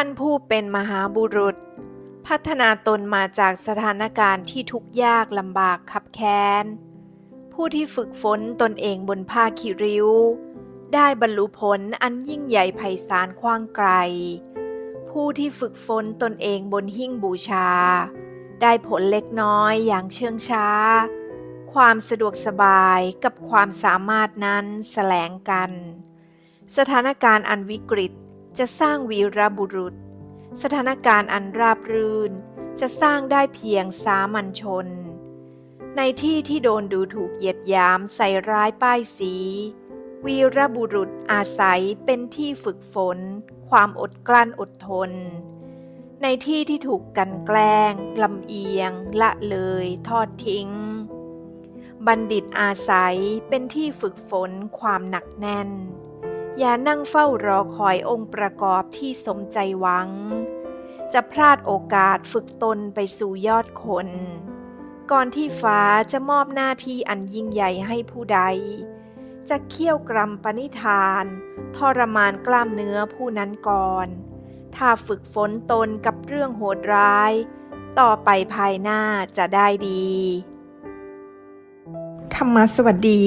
ท่านผู้เป็นมหาบุรุษ พัฒนาตนมาจากสถานการณ์ที่ทุกข์ยากลำบากขับแค้น ผู้ที่ฝึกฝนตนเองบนผ้าขีริ้ว ได้บรรลุผลอันยิ่งใหญ่ไพศาลกว้างไกล ผู้ที่ฝึกฝนตนเองบนหิ้งบูชา ได้ผลเล็กน้อยอย่างเชื่องช้า ความสะดวกสบายกับความสามารถนั้นแสลงกัน สถานการณ์อันวิกฤต จะสร้างวีรบุรุษ สถานการณ์อันราบรื่น จะสร้างได้เพียงสามัญชน ในที่ที่โดนดูถูกเหยียดหยามใส่ร้ายป้ายสี วีรบุรุษอาศัยเป็นที่ฝึกฝน ความอดกลั้นอดทน ในที่ที่ถูกกันแกล้งลำเอียง ละเลย ทอดทิ้ง บัณฑิตอาศัยเป็นที่ฝึกฝนความหนักแน่น อย่านั่งเฝ้ารอคอยองค์ประกอบที่สมใจหวัง จะพลาดโอกาสฝึกตนไปสู่ยอดคน ก่อนที่ฟ้าจะมอบหน้าที่อันยิ่งใหญ่ให้ผู้ใด จะเคี่ยวกรำปณิธาน ทรมานกล้ามเนื้อผู้นั้นก่อน ถ้าฝึกฝนตนกับเรื่องโหดร้าย ต่อไปภายหน้าจะได้ดีธรรมสวัสดี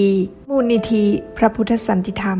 มูลนิธิ พระพุทธสันติธรรม